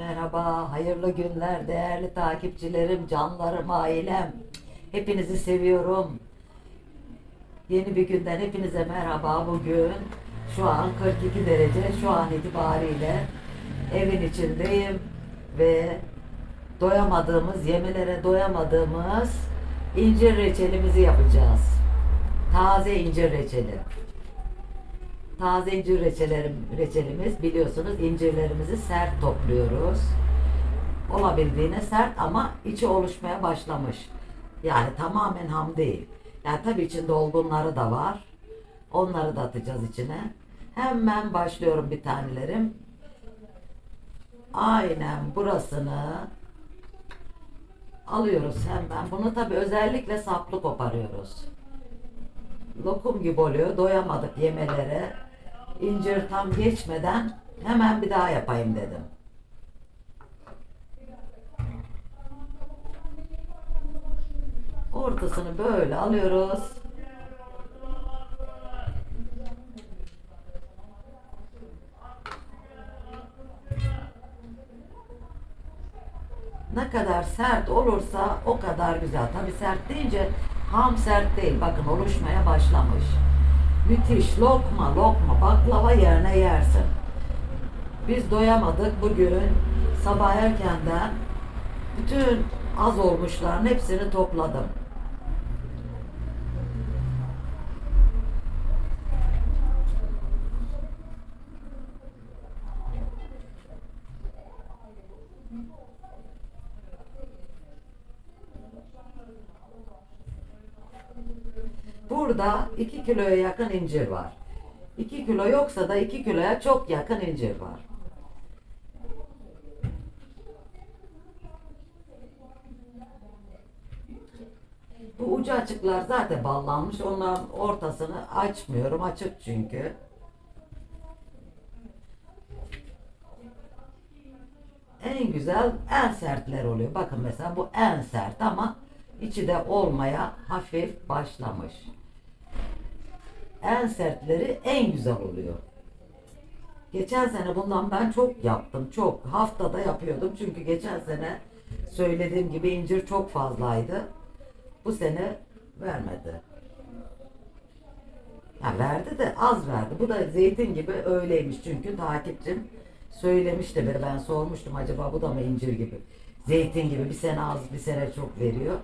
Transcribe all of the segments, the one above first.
Merhaba, hayırlı günler değerli takipçilerim, canlarım, ailem. Hepinizi seviyorum. Yeni bir günden hepinize merhaba bugün. Şu an 42 derece, şu an itibariyle evin içindeyim ve doyamadığımız, yemelere doyamadığımız incir reçelimizi yapacağız. Taze incir reçeli. Taze incir reçelerim, reçelimiz biliyorsunuz incirlerimizi sert topluyoruz. Olabildiğine sert ama içi oluşmaya başlamış. Yani tamamen ham değil. Yani tabii içinde olgunları da var. Onları da atacağız içine. Hemen başlıyorum bir tanelerim. Aynen burasını alıyoruz hemen. Bunu tabii özellikle saplı koparıyoruz lokum gibi oluyor. Doyamadık yemelere. İncir tam geçmeden hemen bir daha yapayım dedim. Ortasını böyle alıyoruz. Ne kadar sert olursa o kadar güzel. Tabi sert deyince ham sert değil. Bakın oluşmaya başlamış. Müthiş. Lokma lokma. Baklava yerine yersin. Biz doyamadık bugün. Sabah erkenden bütün az olmuşların hepsini topladım. Burada 2 kiloya yakın incir var. 2 kilo yoksa da 2 kiloya çok yakın incir var. Bu ucu açıklar zaten ballanmış. Onların ortasını açmıyorum. Açık çünkü. En güzel en sertler oluyor. Bakın mesela bu en sert ama içi de olmaya hafif başlamış. En sertleri en güzel oluyor. Geçen sene bundan ben çok yaptım. Çok. Haftada yapıyordum. Çünkü geçen sene söylediğim gibi incir çok fazlaydı. Bu sene vermedi. Ha, verdi de az verdi. Bu da zeytin gibi öyleymiş çünkü takipçim söylemişti bir ben sormuştum acaba bu da mı incir gibi. Zeytin gibi bir sene az bir sene çok veriyor.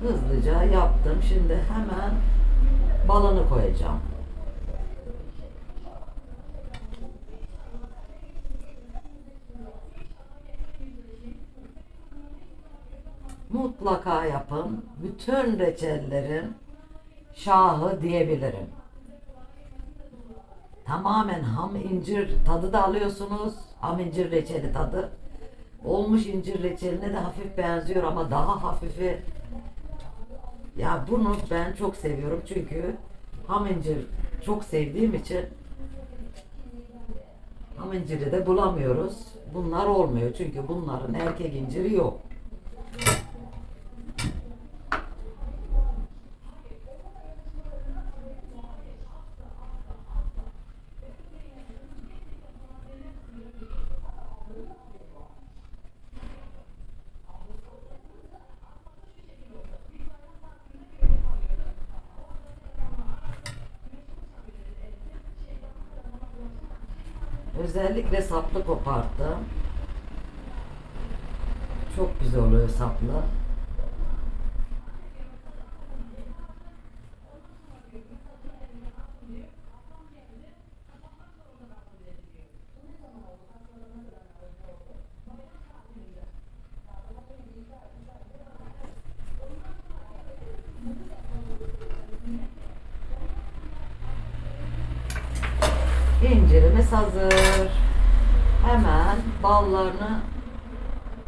Hızlıca yaptım. Şimdi hemen balını koyacağım. Mutlaka yapın. Bütün reçellerin şahı diyebilirim. Tamamen ham incir tadı da alıyorsunuz. Ham incir reçeli tadı. Olmuş incir reçeline de hafif benziyor ama daha hafifi ya bunu ben çok seviyorum çünkü ham incir çok sevdiğim için ham inciri de bulamıyoruz. Bunlar olmuyor çünkü bunların erkek inciri yok. Özellikle saplı koparttım. Çok güzel oluyor saplı. İncirimiz hazır. Hemen ballarını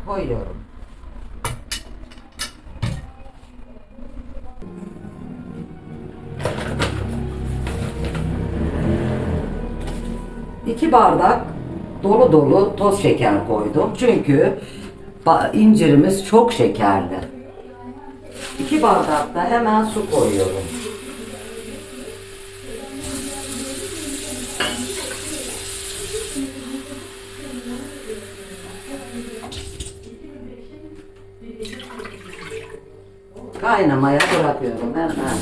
koyuyorum. İki bardak dolu dolu toz şeker koydum. Çünkü incirimiz çok şekerli. İki bardak da hemen su koyuyorum. Kaynamaya bırakıyorum hemen.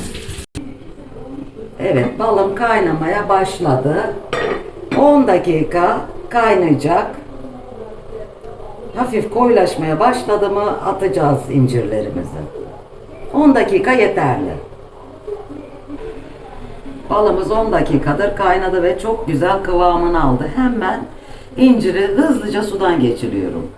Evet balım kaynamaya başladı. 10 dakika kaynayacak. Hafif koyulaşmaya başladı mı atacağız incirlerimizi. 10 dakika yeterli. Balımız 10 dakikadır kaynadı ve çok güzel kıvamını aldı. Hemen inciri hızlıca sudan geçiriyorum.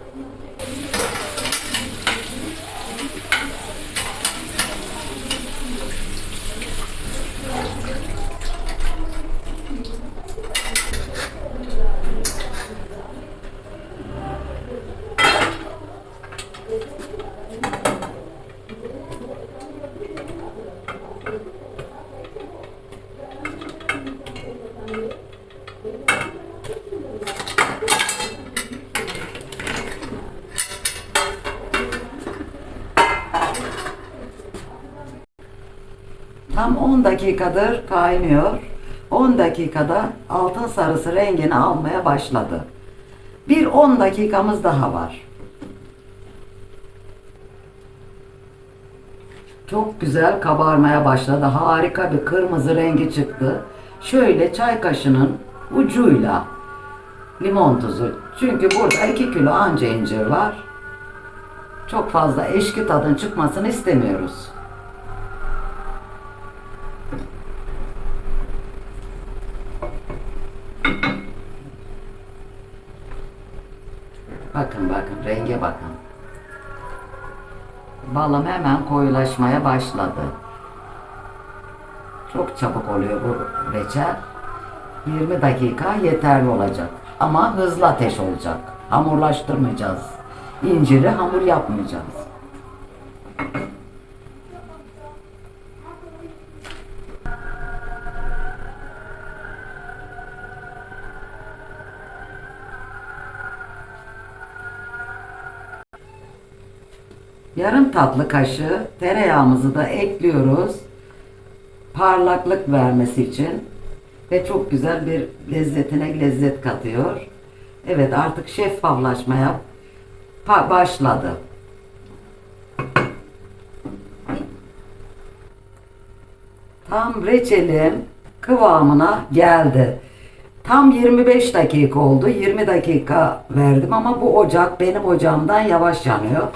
Tam 10 dakikadır kaynıyor. 10 dakikada altın sarısı rengini almaya başladı. Bir 10 dakikamız daha var. Çok güzel kabarmaya başladı. Harika bir kırmızı rengi çıktı. Şöyle çay kaşının ucuyla limon tuzu. Çünkü burada 2 kilo anca incir var. Çok fazla eşki tadın çıkmasını istemiyoruz. Bakın bakın renge bakın. Balım hemen koyulaşmaya başladı. Çok çabuk oluyor bu reçel. 20 dakika yeterli olacak. Ama hızlı ateş olacak. Hamurlaştırmayacağız. İnciri hamur yapmayacağız. Yarım tatlı kaşığı tereyağımızı da ekliyoruz. Parlaklık vermesi için ve çok güzel bir lezzetine lezzet katıyor. Evet artık şeffaflaşmaya başladı. Tam reçelim kıvamına geldi. Tam 25 dakika oldu. 20 dakika verdim ama bu ocak benim ocağımdan yavaş yanıyor.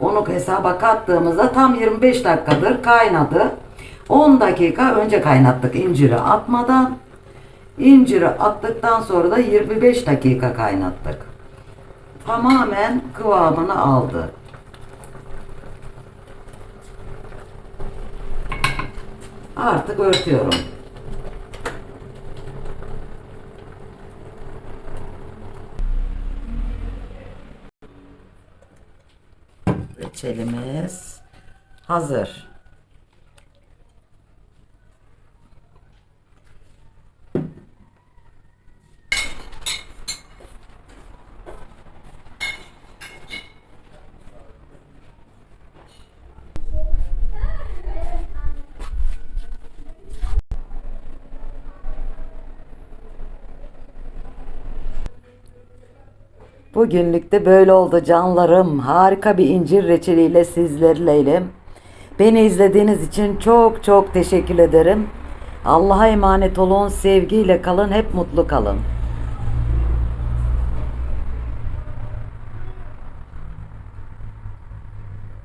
Onu hesaba kattığımızda tam 25 dakikadır kaynadı. 10 dakika önce kaynattık inciri atmadan. İnciri attıktan sonra da 25 dakika kaynattık. Tamamen kıvamını aldı. Artık örtüyorum. Reçelimiz hazır. Bugünlük de böyle oldu canlarım. Harika bir incir reçeliyle sizlerleyim. Beni izlediğiniz için çok çok teşekkür ederim. Allah'a emanet olun. Sevgiyle kalın. Hep mutlu kalın.